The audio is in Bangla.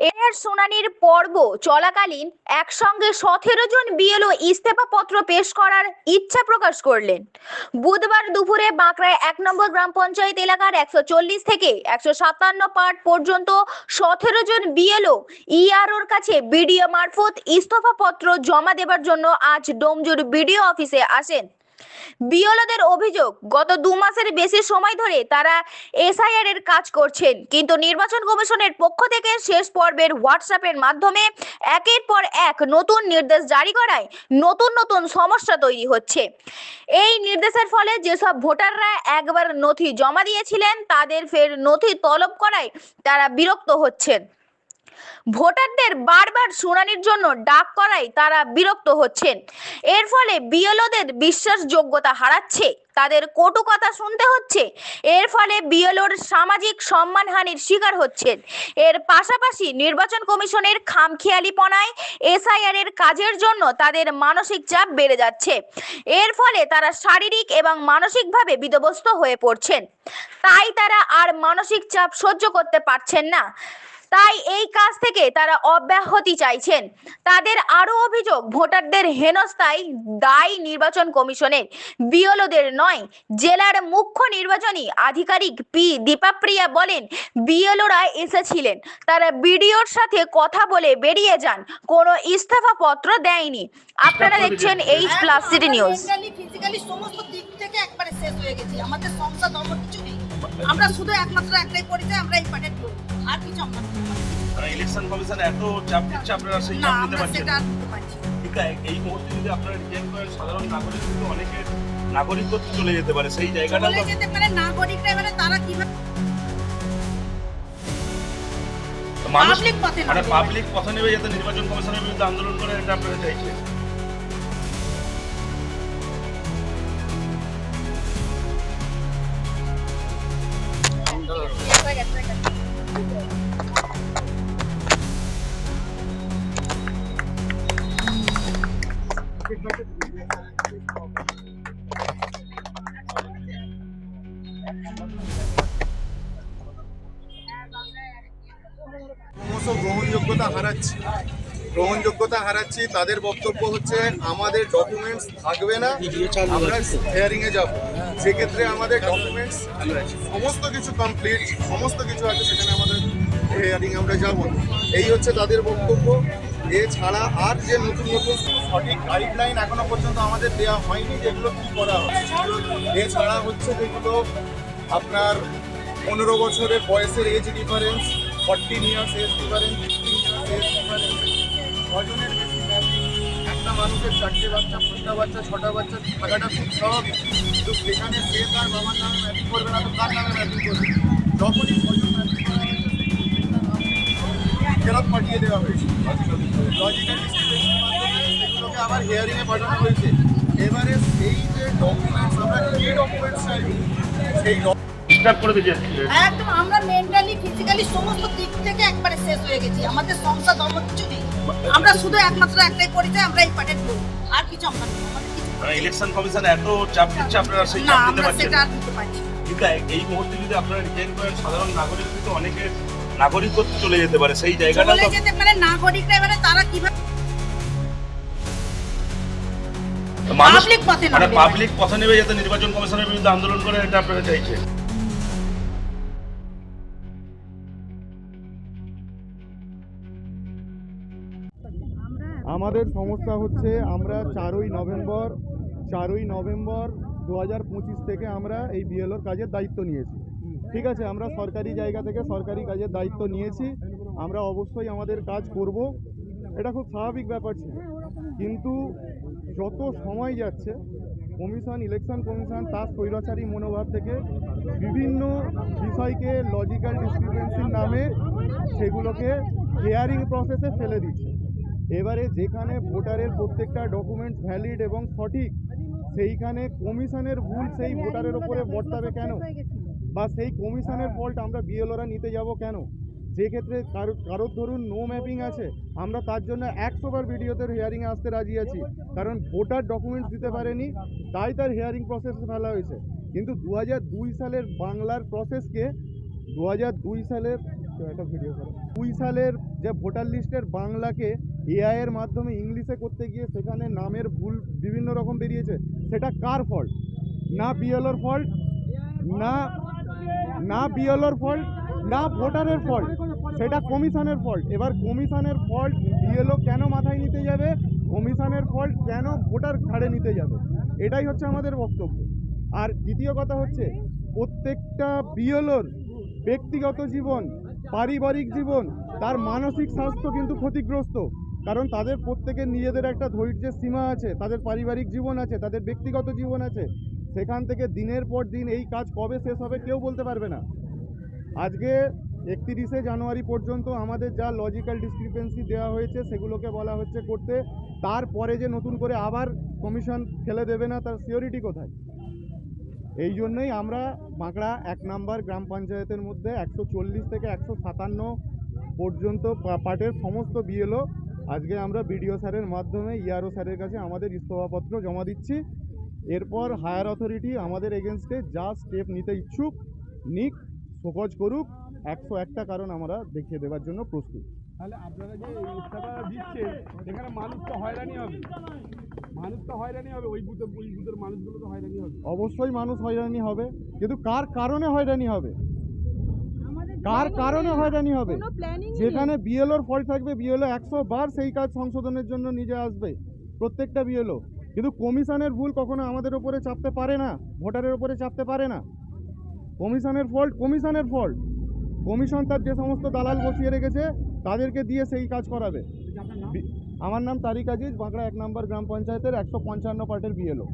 এর শুনানির পর্ব চলাকালীন একসঙ্গে সতেরো জন বিএলও ইস্তফা পত্র পেশ করার ইচ্ছা প্রকাশ করলেন। বুধবার দুপুরে বাঁকড়ায় এক নম্বর গ্রাম পঞ্চায়েত এলাকার একশো চল্লিশ থেকে একশো সাতান্ন পার্ট পর্যন্ত সতেরো জন বিএলও ইআরওর কাছে বিডিও মারফত ইস্তফা পত্র জমা দেবার জন্য আজ ডোমজুর বিডিও অফিসে আসেন। বিওলদের অভিযোগ, গত দু মাসের বেশি সময় ধরে তারা এসআইআর এর কাজ করছেন। কিন্তু নির্বাচন কমিশনের পক্ষ থেকে শেষ পর্বের হোয়াটসঅ্যাপের মাধ্যমে একের পর এক নতুন নির্দেশ জারি করায় নতুন নতুন সমস্যা তৈরি হচ্ছে। এই নির্দেশের ফলে যেসব ভোটাররা একবার নথি জমা দিয়েছিলেন, তাদের ফের নথি তলব করায় তারা বিরক্ত হচ্ছেন। ভোটারদের বারবার শুনানির জন্য ডাক করায় তারা বিরক্ত হচ্ছেন। এর ফলে বিএলওদের বিশ্বাসযোগ্যতা হারাচ্ছে, তাদের কটু কথা শুনতে হচ্ছে। এর ফলে বিএলওর সামাজিক সম্মানহানির শিকার হচ্ছেন। এর পাশাপাশি নির্বাচন কমিশনের খামখেয়ালিপনায় এসআইআর এর কাজের জন্য তাদের মানসিক চাপ বেড়ে যাচ্ছে। এর ফলে তারা শারীরিক এবং মানসিকভাবে বিধ্বস্ত হয়ে পড়ছেন। তাই তারা আর মানসিক চাপ সহ্য করতে পারছেন না। তাই এই কাজ থেকে তারা অব্যাহতি চাইছেন। তাদের আরও অভিযোগ ভোটারদের হেনস্থায় দায়ী নির্বাচন কমিশনের। বিএলওদের নয় জেলার মুখ্য নির্বাচনী আধিকারিক পি দীপাপ্রিয়া বলেন বিএলওরা এসেছিলেন। তারা বিডিওর সাথে কথা বলে বেরিয়ে যান কোনো ইস্তফা পত্র দেয়নি। আপনারা দেখছেন H plus city news physically সমস্ত দিক থেকে একবারে শেষ হয়ে গেছি। আমাদের সংসার ধর্ম কিছু নেই। আমরা শুধু একমাত্র একটাই পরিচয় আমরা এই পার্টির আর ইলেকশন কমিশন এত চাপ দিচ্ছে আপনারা সেই চাপ নিতে পারছেন না। ঠিক আছে এই মুহূর্তে যদি আপনারা রিজেক্ট করেন সাধারণ নাগরিক কিন্তু অনেকের নাগরিকত্ব চলে যেতে পারে। সেই জায়গাটা তো- যেতে পারে নাগরিকরা এবারে তারা কীভাবে পথে মানে পাবলিক পথে নেবে যাতে নির্বাচন কমিশনের বিরুদ্ধে আন্দোলন করে এটা আপনারা চাইছেন? ক্রমশ গ্রহণযোগ্যতা হারাচ্ছি। গ্রহণযোগ্যতা হারাচ্ছি, তাদের বক্তব্য হচ্ছে, আমাদের ডকুমেন্টস থাকবে না, আমরা হেয়ারিং এ যাব। সেক্ষেত্রে আমাদের ডকুমেন্টস সমস্ত কিছু কমপ্লিট সমস্ত কিছু আছে, সেখানে আমাদের হেয়ারিং আমরা যাব এই হচ্ছে তাদের বক্তব্য। এছাড়া আর যে নতুন নতুন সঠিক গাইডলাইন এখনও পর্যন্ত আমাদের দেওয়া হয়নি যেগুলো কি করা হবে এছাড়া হচ্ছে যেগুলো আপনার পনেরো বছরের বয়সের age difference fourteen years age difference fifteen years age difference ছজনের বেশি একটা মানুষের চারটে বাচ্চা, পাঁচটা বাচ্চা, ছটা বাচ্চা, থাকাটা খুব স্বাভাবিক। কিন্তু সেখানে সে তার বাবার নামে ম্যাপিং করবে না, তো কার নামে ম্যাপিং করবে? যখনই ছজন ম্যাপিং ফেরত পাঠিয়ে দেওয়া হয়েছে। লজিক্যাল ডিস্ট্রিবিউশনের আবার হিয়ারিংয়ে পাঠানো হয়েছে। এবারে সেই যে ডকুমেন্টস আমরা কি ডকুমেন্টস চাইছি সেই করে একদম আমরা মেন্টালি ফিজিক্যালি সমস্ত দিক থেকে একবারে শেষ হয়ে গেছি। আমাদের সংসার ধর্ম কিছু নেই। আমরা শুধু একমাত্র একটাই পরিচয় আমরা এই লোক আর কিছু আমরা মানে ইলেকশন কমিশন এত চাপ দিচ্ছে আপনারা সেই আমরা সেটা আর পারছি এই মুহূর্তে যদি আপনারা করেন সাধারণ নাগরিক কিন্তু অনেকের নাগরিকত্ব চলে যেতে পারে সেই জায়গাটা তো- যেতে পারে নাগরিকরা এবারে তারা কীভাবে মানুষ মানে পাবলিক পথে নেবে যাতে নির্বাচন কমিশনের বিরুদ্ধে আন্দোলন করে এটা আপনারা চাইছেন। আমাদের সমস্যা হচ্ছে আমরা চারই নভেম্বর চারই নভেম্বর দু হাজার পঁচিশ থেকে আমরা এই বিএলওর কাজের দায়িত্ব নিয়েছি। ঠিক আছে, আমরা সরকারি জায়গা থেকে সরকারি কাজের দায়িত্ব নিয়েছি, আমরা অবশ্যই আমাদের কাজ করব। এটা খুব স্বাভাবিক ব্যাপার ছিল। কিন্তু যত সময় যাচ্ছে, কমিশন, ইলেকশন কমিশন, তার স্বৈরাচারী মনোভাব থেকে বিভিন্ন বিষয়কে লজিক্যাল ডিসক্রিপেন্সির নামে সেগুলোকে হেয়ারিং প্রসেসে ফেলে দিচ্ছে। এবারে যেখানে ভোটারের প্রত্যেকটা ডকুমেন্টস ভ্যালিড এবং সঠিক, সেইখানে কমিশনের ভুল সেই ভোটারের ওপরে বর্তাবে কেন? বা সেই কমিশনের ফল্ট আমরা বিএলওরা নিতে যাব কেন? যে ক্ষেত্রে কারও, কারোর ধরুন নো ম্যাপিং আছে, আমরা তার জন্য একশো বার ভিডিওতে হিয়ারিংয়ে আসতে রাজি আছি। কারণ ভোটার ডকুমেন্টস দিতে পারেনি, তাই তার হিয়ারিং প্রসেসে ফেলা হয়েছে। কিন্তু দু দুই সালের বাংলার প্রসেসকে দু দুই সালের, একটা ভিডিও দুই সালের যে ভোটার লিস্টের বাংলাকে এআই এর মাধ্যমে ইংলিশে করতে গিয়ে সেখানে নামের ভুল বিভিন্ন রকম বেরিয়েছে, সেটা কার ফল্ট না বিএলওর ফল্ট না না বিএলওর ফল্ট না ভোটারের ফল্ট সেটা কমিশনের ফল্ট এবার কমিশনের ফল্ট বিএলও কেন মাথায় নিতে যাবে? কমিশনের ফল্ট কেন ভোটার ঘাড়ে নিতে যাবে? এটাই হচ্ছে আমাদের বক্তব্য। আর দ্বিতীয় কথা হচ্ছে, প্রত্যেকটা বিএলওর ব্যক্তিগত জীবন, পারিবারিক জীবন, তার মানসিক স্বাস্থ্য কিন্তু ক্ষতিগ্রস্ত। কারণ তাদের প্রত্যেকের নিজেদের একটা ধৈর্যের সীমা আছে, তাদের পারিবারিক জীবন আছে, তাদের ব্যক্তিগত জীবন আছে। সেখান থেকে দিনের পর দিন এই কাজ কবে শেষ হবে কেউ বলতে পারবে না। আজকে একত্রিশে জানুয়ারি পর্যন্ত আমাদের যা লজিক্যাল ডিসক্রিপেন্সি দেওয়া হয়েছে সেগুলোকে বলা হচ্ছে করতে, তারপরে যে নতুন করে আবার কমিশন ফেলে দেবে না, তার সিওরিটি কোথায়? এই জন্যই আমরা বাঁকড়া এক নাম্বার গ্রাম পঞ্চায়েতের মধ্যে একশো চল্লিশ থেকে একশো সাতান্ন পর্যন্ত পার্টের সমস্ত বিএলও আজকে আমরা বিডিও স্যারের মাধ্যমে ইআরও স্যারের কাছে আমাদের ইস্তফাপত্র জমা দিচ্ছি। এরপর হায়ার অথরিটি আমাদের এগেনস্টে যা স্টেপ নিতে ইচ্ছুক নিক শোকজ করুক একশো একটা কারণ আমরা দেখিয়ে দেওয়ার জন্য প্রস্তুত। তাহলে আপনারা যে ইস্তফা দিচ্ছেন এখানে মানুষ তো হয়রানি হবে। মানুষ তো হয়রানি হবে ওই বুথে ওই বুথের মানুষগুলো তো হয়রানি হবে। অবশ্যই মানুষ হয়রানি হবে কিন্তু কার কারণে হয়রানি হবে? কার কারণে হয়রানি হবে? যেখানে বিএলওর ফল থাকবে বিএলও একশো বার সেই কাজ সংশোধনের জন্য নিজে আসবে। প্রত্যেকটা বিএলও কিন্তু কমিশনের ভুল কখনো আমাদের ওপরে চাপতে পারে না ভোটারের ওপরে চাপতে পারে না। কমিশনের ফল্ট কমিশনের ফল্ট কমিশন তার যে সমস্ত দালাল বসিয়ে রেখেছে তাদেরকে দিয়ে সেই কাজ করাবে। আমার নাম তারিক আজিজ বাঁকড়া এক নম্বর গ্রাম পঞ্চায়েতের একশো পঞ্চান্ন পার্টের বিএলও